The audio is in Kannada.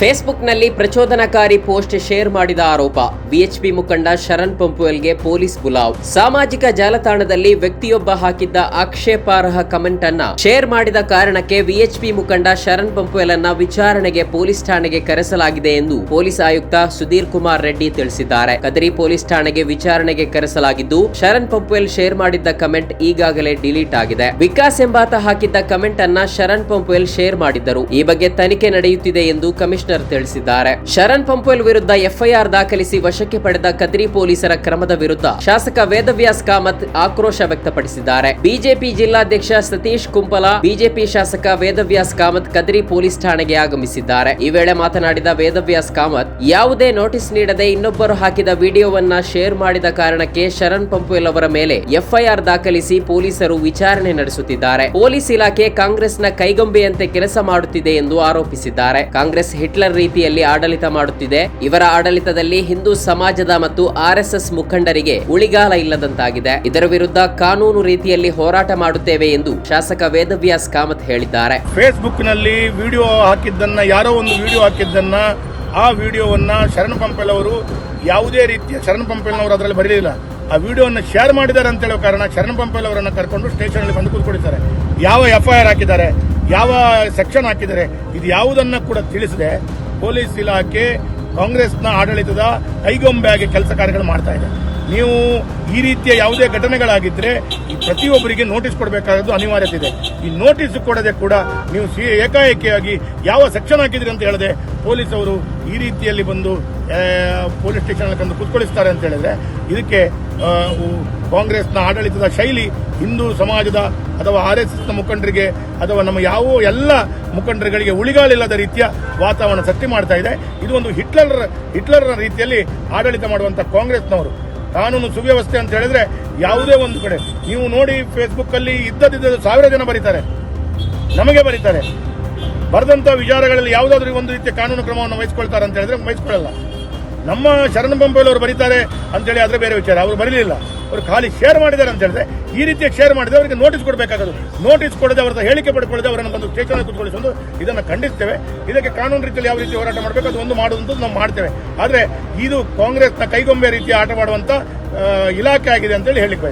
ಫೇಸ್ಬುಕ್ನಲ್ಲಿ ಪ್ರಚೋದನಕಾರಿ ಪೋಸ್ಟ್ ಶೇರ್ ಮಾಡಿದ ಆರೋಪ. ವಿಎಚ್ಪಿ ಮುಖಂಡ ಶರಣ್ ಪಂಪುವೆಲ್ಗೆ ಪೊಲೀಸ್ ಬುಲಾವ್. ಸಾಮಾಜಿಕ ಜಾಲತಾಣದಲ್ಲಿ ವ್ಯಕ್ತಿಯೊಬ್ಬ ಹಾಕಿದ್ದ ಆಕ್ಷೇಪಾರ್ಹ ಕಮೆಂಟ್ ಅನ್ನ ಶೇರ್ ಮಾಡಿದ ಕಾರಣಕ್ಕೆ ವಿಎಚ್ಪಿ ಮುಖಂಡ ಶರಣ್ ಪಂಪುವೆಲ್ ಅನ್ನ ವಿಚಾರಣೆಗೆ ಪೊಲೀಸ್ ಠಾಣೆಗೆ ಕರೆಸಲಾಗಿದೆ ಎಂದು ಪೊಲೀಸ್ ಆಯುಕ್ತ ಸುಧೀರ್ ಕುಮಾರ್ ರೆಡ್ಡಿ ತಿಳಿಸಿದ್ದಾರೆ. ಕದರಿ ಪೊಲೀಸ್ ಠಾಣೆಗೆ ವಿಚಾರಣೆಗೆ ಕರೆಸಲಾಗಿದ್ದು, ಶರಣ್ ಪಂಪುವೆಲ್ ಶೇರ್ ಮಾಡಿದ್ದ ಕಮೆಂಟ್ ಈಗಾಗಲೇ ಡಿಲೀಟ್ ಆಗಿದೆ. ವಿಕಾಸ್ ಎಂಬಾತ ಹಾಕಿದ್ದ ಕಮೆಂಟ್ ಅನ್ನ ಶರಣ್ ಪಂಪುವೆಲ್ ಶೇರ್ ಮಾಡಿದ್ದರು. ಈ ಬಗ್ಗೆ ತನಿಖೆ ನಡೆಯುತ್ತಿದೆ ಎಂದು ಕಮಿಷನರ್ ತಿಳಿಸಿದ್ದಾರೆ. ಶರಣ್ ಪಂಪೋಲ್ ವಿರುದ್ಧ ಎಫ್ಐಆರ್ ದಾಖಲಿಸಿ ವಶಕ್ಕೆ ಪಡೆದ ಕದ್ರಿ ಪೊಲೀಸರ ಕ್ರಮದ ವಿರುದ್ಧ ಶಾಸಕ ವೇದವ್ಯಾಸ್ ಕಾಮತ್ ಆಕ್ರೋಶ ವ್ಯಕ್ತಪಡಿಸಿದ್ದಾರೆ. ಬಿಜೆಪಿ ಜಿಲ್ಲಾಧ್ಯಕ್ಷ ಸತೀಶ್ ಕುಂಪಲ, ಬಿಜೆಪಿ ಶಾಸಕ ವೇದವ್ಯಾಸ್ ಕಾಮತ್ ಕದ್ರಿ ಪೊಲೀಸ್ ಠಾಣೆಗೆ ಆಗಮಿಸಿದ್ದಾರೆ. ಈ ವೇಳೆ ಮಾತನಾಡಿದ ವೇದವ್ಯಾಸ್ ಕಾಮತ್, ಯಾವುದೇ ನೋಟಿಸ್ ನೀಡದೆ ಇನ್ನೊಬ್ಬರು ಹಾಕಿದ ವಿಡಿಯೋವನ್ನ ಶೇರ್ ಮಾಡಿದ ಕಾರಣಕ್ಕೆ ಶರಣ್ ಪಂಪುಯಲ್ ಅವರ ಮೇಲೆ ಎಫ್ಐಆರ್ ದಾಖಲಿಸಿ ಪೊಲೀಸರು ವಿಚಾರಣೆ ನಡೆಸುತ್ತಿದ್ದಾರೆ. ಪೊಲೀಸ್ ಇಲಾಖೆ ಕಾಂಗ್ರೆಸ್ನ ಕೈಗೊಂಬೆಯಂತೆ ಕೆಲಸ ಮಾಡುತ್ತಿದೆ ಎಂದು ಆರೋಪಿಸಿದ್ದಾರೆ. ಕಾಂಗ್ರೆಸ್ ಹಿಟ್ಲರ್ ರೀತಿಯಲ್ಲಿ ಆಡಳಿತ ಮಾಡುತ್ತಿದೆ. ಇವರ ಆಡಳಿತದಲ್ಲಿ ಹಿಂದೂ ಸಮಾಜದ ಮತ್ತು ಆರ್ಎಸ್ಎಸ್ ಮುಖಂಡರಿಗೆ ಉಳಿಗಾಲ ಇಲ್ಲದಂತಾಗಿದೆ. ಇದರ ವಿರುದ್ಧ ಕಾನೂನು ರೀತಿಯಲ್ಲಿ ಹೋರಾಟ ಮಾಡುತ್ತೇವೆ ಎಂದು ಶಾಸಕ ವೇದವ್ಯಾಸ್ ಕಾಮತ್ ಹೇಳಿದ್ದಾರೆ. ಫೇಸ್ಬುಕ್ನಲ್ಲಿ ವಿಡಿಯೋ ಹಾಕಿದ್ದನ್ನ, ಯಾರೋ ಒಂದು ವಿಡಿಯೋ ಹಾಕಿದ್ದನ್ನ, ಆ ವಿಡಿಯೋವನ್ನ ಶರಣ ಪಂಪೆಲ್ ಅವರು ಯಾವುದೇ ರೀತಿಯ, ಶರಣ ಪಂಪೆಲ್ ಅವರು ಅದರಲ್ಲಿ ಬರಲಿಲ್ಲ. ಆ ವಿಡಿಯೋವನ್ನು ಶೇರ್ ಮಾಡಿದ್ದಾರೆ ಅಂತ ಹೇಳೋ ಕಾರಣ ಶರಣ ಪಂಪೆಲ್ ಅವರನ್ನು ಕರ್ಕೊಂಡು ಸ್ಟೇಷನ್ ಅಲ್ಲಿ ಬಂದು ಕೂತ್ಕೊಂಡಿದ್ದಾರೆ. ಯಾವ ಎಫ್ಐಆರ್ ಹಾಕಿದ್ದಾರೆ? ಯಾವ ಸೆಕ್ಷನ್ ಹಾಕಿದ್ದಾರೆ, ಇದು ಯಾವುದನ್ನ ಕೂಡ ತಿಳಿಸದೆ ಪೊಲೀಸ್ ಇಲಾಖೆ ಕಾಂಗ್ರೆಸ್ನ ಆಡಳಿತದ ಕೈಗೊಂಬೆಯಾಗಿ ಕೆಲಸ ಕಾರ್ಯಗಳು ಮಾಡ್ತಾ ಇದೆ. ನೀವು ಈ ರೀತಿಯ ಯಾವುದೇ ಘಟನೆಗಳಾಗಿದ್ದರೆ ಪ್ರತಿಯೊಬ್ಬರಿಗೆ ನೋಟಿಸ್ ಕೊಡಬೇಕಾದ್ದು ಅನಿವಾರ್ಯತೆ ಇದೆ. ಈ ನೋಟಿಸ್ ಕೊಡದೆ ಕೂಡ ನೀವು ಸಿ ಏಕಾಏಕಿಯಾಗಿ ಯಾವ ಸೆಕ್ಷನ್ ಹಾಕಿದ್ರಿ ಅಂತ ಹೇಳಿದೆ ಪೊಲೀಸ್ ಅವರು ಈ ರೀತಿಯಲ್ಲಿ ಬಂದು ಪೊಲೀಸ್ ಸ್ಟೇಷನ್ ತಂದು ಕುತ್ಕೊಳಿಸ್ತಾರೆ ಅಂತ ಹೇಳಿದ್ರೆ ಇದಕ್ಕೆ ಕಾಂಗ್ರೆಸ್ನ ಆಡಳಿತದ ಶೈಲಿ ಹಿಂದೂ ಸಮಾಜದ ಅಥವಾ ಆರ್ ಎಸ್ ಎಸ್ನ ಮುಖಂಡರಿಗೆ ಅಥವಾ ನಮ್ಮ ಯಾವ ಎಲ್ಲ ಮುಖಂಡರುಗಳಿಗೆ ಉಳಿಗಾಲಿಲ್ಲದ ರೀತಿಯ ವಾತಾವರಣ ಸೃಷ್ಟಿ ಮಾಡ್ತಾ ಇದೆ. ಇದು ಒಂದು ಹಿಟ್ಲರ್ ಹಿಟ್ಲರ್ನ ರೀತಿಯಲ್ಲಿ ಆಡಳಿತ ಮಾಡುವಂಥ ಕಾಂಗ್ರೆಸ್ನವರು. ಕಾನೂನು ಸುವ್ಯವಸ್ಥೆ ಅಂತ ಹೇಳಿದ್ರೆ ಯಾವುದೇ ಒಂದು ಕಡೆ. ನೀವು ನೋಡಿ ಫೇಸ್ಬುಕ್ಕಲ್ಲಿ ಇದ್ದದಿದ್ದ ಸಾವಿರ ಜನ ಬರೀತಾರೆ. ನಮಗೆ ಬರೀತಾರೆ. ಬರೆದಂಥ ವಿಚಾರಗಳಲ್ಲಿ ಯಾವುದಾದ್ರೂ ಒಂದು ರೀತಿಯ ಕಾನೂನು ಕ್ರಮವನ್ನು ವಹಿಸ್ಕೊಳ್ತಾರೆ ಅಂತ ಹೇಳಿದ್ರೆ ವಹಿಸ್ಕೊಳ್ಳಲ್ಲ ನಮ್ಮ ಶರಣ ಬೊಂಬೆಯಲ್ಲಿ ಅವರು ಬರೀತಾರೆ ಅಂತೇಳಿ ಆದರೆ ಬೇರೆ ವಿಚಾರ. ಅವರು ಬರಲಿಲ್ಲ. ಅವರು ಖಾಲಿ ಶೇರ್ ಮಾಡಿದ್ದಾರೆ ಅಂತ ಹೇಳಿದ್ರೆ ಈ ರೀತಿಯ ಶೇರ್ ಮಾಡಿದ್ರೆ ಅವರಿಗೆ ನೋಟಿಸ್ ಕೊಡಬೇಕಾಗದು. ನೋಟಿಸ್ ಕೊಡದೆ ಅವರ ಹೇಳಿಕೆ ಪಡ್ಕೊಳ್ಳದೆ ಅವರನ್ನು ಬಂದು ಸ್ಟೇಷನ್ ಕೂತ್ಕೊಳ್ಳಿಸೋದು ಇದನ್ನು ಖಂಡಿಸ್ತೇವೆ. ಇದಕ್ಕೆ ಕಾನೂನು ರೀತಿಯಲ್ಲಿ ಯಾವ ರೀತಿ ಹೋರಾಟ ಮಾಡಬೇಕು, ಅದು ಒಂದು ಮಾಡುವಂಥದ್ದು ನಾವು ಮಾಡ್ತೇವೆ. ಆದರೆ ಇದು ಕಾಂಗ್ರೆಸ್ನ ಕೈಗೊಂಬೆ ರೀತಿಯ ಆಟವಾಡುವಂಥ ಇಲಾಖೆ ಆಗಿದೆ ಅಂತೇಳಿ ಹೇಳಿಕ್ ಬಯಸ್ತೇನೆ.